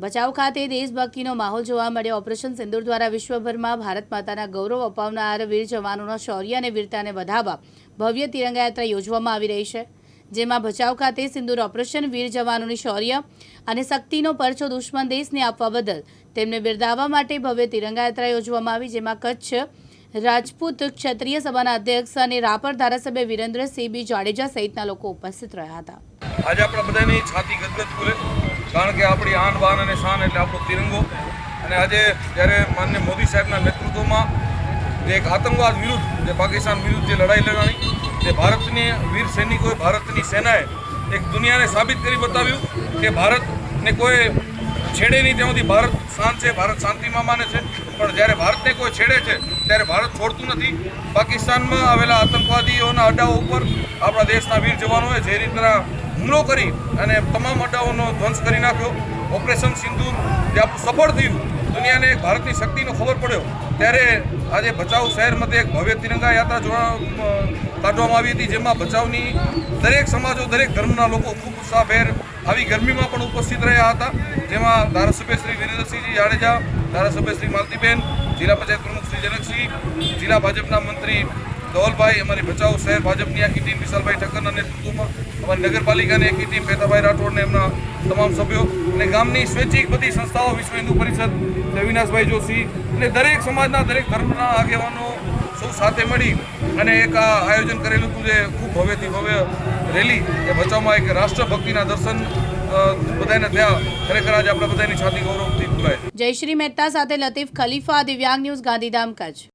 ભચાઉ ખાતે દેશભક્તિનો માહોલ જોવા મળ્યો. ઓપરેશન સિંદૂર દ્વારા વિશ્વભરમાં ભારત માતાના ગૌરવ અપાવનાર વીર જવાનોના શૌર્ય અને વીરતાને વધાવવા ભવ્ય તિરંગા યાત્રા યોજવામાં આવી રહી છે, જેમાં ભચાઉ ખાતે સિંદૂર ઓપરેશન વીર જવાનોની શૌર્ય અને શક્તિનો પરચો દુશ્મન દેશને આપવા બદલ તેમને બિરદાવવા માટે ભવ્ય તિરંગા યાત્રા યોજવામાં આવી, જેમાં કચ્છ રાજપૂત ક્ષત્રિય સભાના અધ્યક્ષ અને રાપર ધારાસભ્ય વિરેન્દ્રસિંહ બી જાડેજા સહિતના લોકો ઉપસ્થિત રહ્યા હતા. આજે આપણા બધાની છાતી ગદગદ બોલે કારણ કે આપણી આન, બાન અને શાન એટલે આપણો તિરંગો. અને આજે જ્યારે માન્ય મોદી સાહેબના નેતૃત્વમાં જે એક આતંકવાદ વિરુદ્ધ, જે પાકિસ્તાન વિરુદ્ધ જે લડાઈ લડાણી તે ભારતની વીર સૈનિકોએ ભારતની સેનાએ એક દુનિયાને સાબિત કરી બતાવ્યું કે ભારતને કોઈ છેડે નહીં ત્યાં ભારત શાંત છે, ભારત શાંતિમાં માને છે. પણ જ્યારે ભારતને કોઈ છેડે છે, ત્યારે ભારત છોડતું નથી. પાકિસ્તાનમાં આવેલા આતંકવાદીઓના અડ્ડાઓ ઉપર આપણા દેશના વીર જવાનોએ જે રીતના હુમલો કરી અને તમામ અડ્ડાઓનો ધ્વંસ કરી નાખ્યો. ઓપરેશન સિંધુ જે આપણું સફળ થયું. દુનિયાને ભારતની શક્તિનો ખબર પડ્યો. ત્યારે આજે ભચાઉ શહેર મધ્યે એક ભવ્ય તિરંગા યાત્રા જોવા કાઢવામાં આવી હતી, જેમાં ભચાઉની દરેક સમાજો, દરેક ધર્મના લોકો ખૂબ ઉત્સાહભેર આવી ગરમીમાં પણ ઉપસ્થિત રહ્યા હતા. જેમાં ધારાસભ્ય શ્રી વિરેન્દ્રસિંહજી જાડેજા, ધારાસભ્ય શ્રી માલતીબેન, જિલ્લા પંચાયત પ્રમુખ શ્રી જનકસિંહ, જિલ્લા ભાજપના મંત્રી ધવલભાઈ, અમારી ભચાઉ શહેર ભાજપની આખી ટીમ વિશાલભાઈ ઠક્કરના નેતૃત્વમાં, અમારી નગરપાલિકાની આખી ટીમ પેતાભાઈ રાઠોડને એમના તમામ સભ્યો અને ગામની સ્વૈચ્છિક બધી સંસ્થાઓ વિશ્વ હિન્દુ પરિષદ અવિનાશભાઈ જોશી અને દરેક સમાજના, દરેક ધર્મના આગેવાનો સૌ સાથે મળી અને એક આ આયોજન કરેલું હતું જે ખૂબ ભવ્યથી ભવ્ય રેલી એ ભચાઉમાં એક રાષ્ટ્રભક્તિના દર્શન બધાને થયા. ખરેખર આજે આપણે બધાની છાતી ગૌરવથી ભરાય. જયશ્રી મહેતા સાથે લતીફ ખલીફા, દિવ્યાંગ ન્યૂઝ, ગાંધીધામ કચ્છ.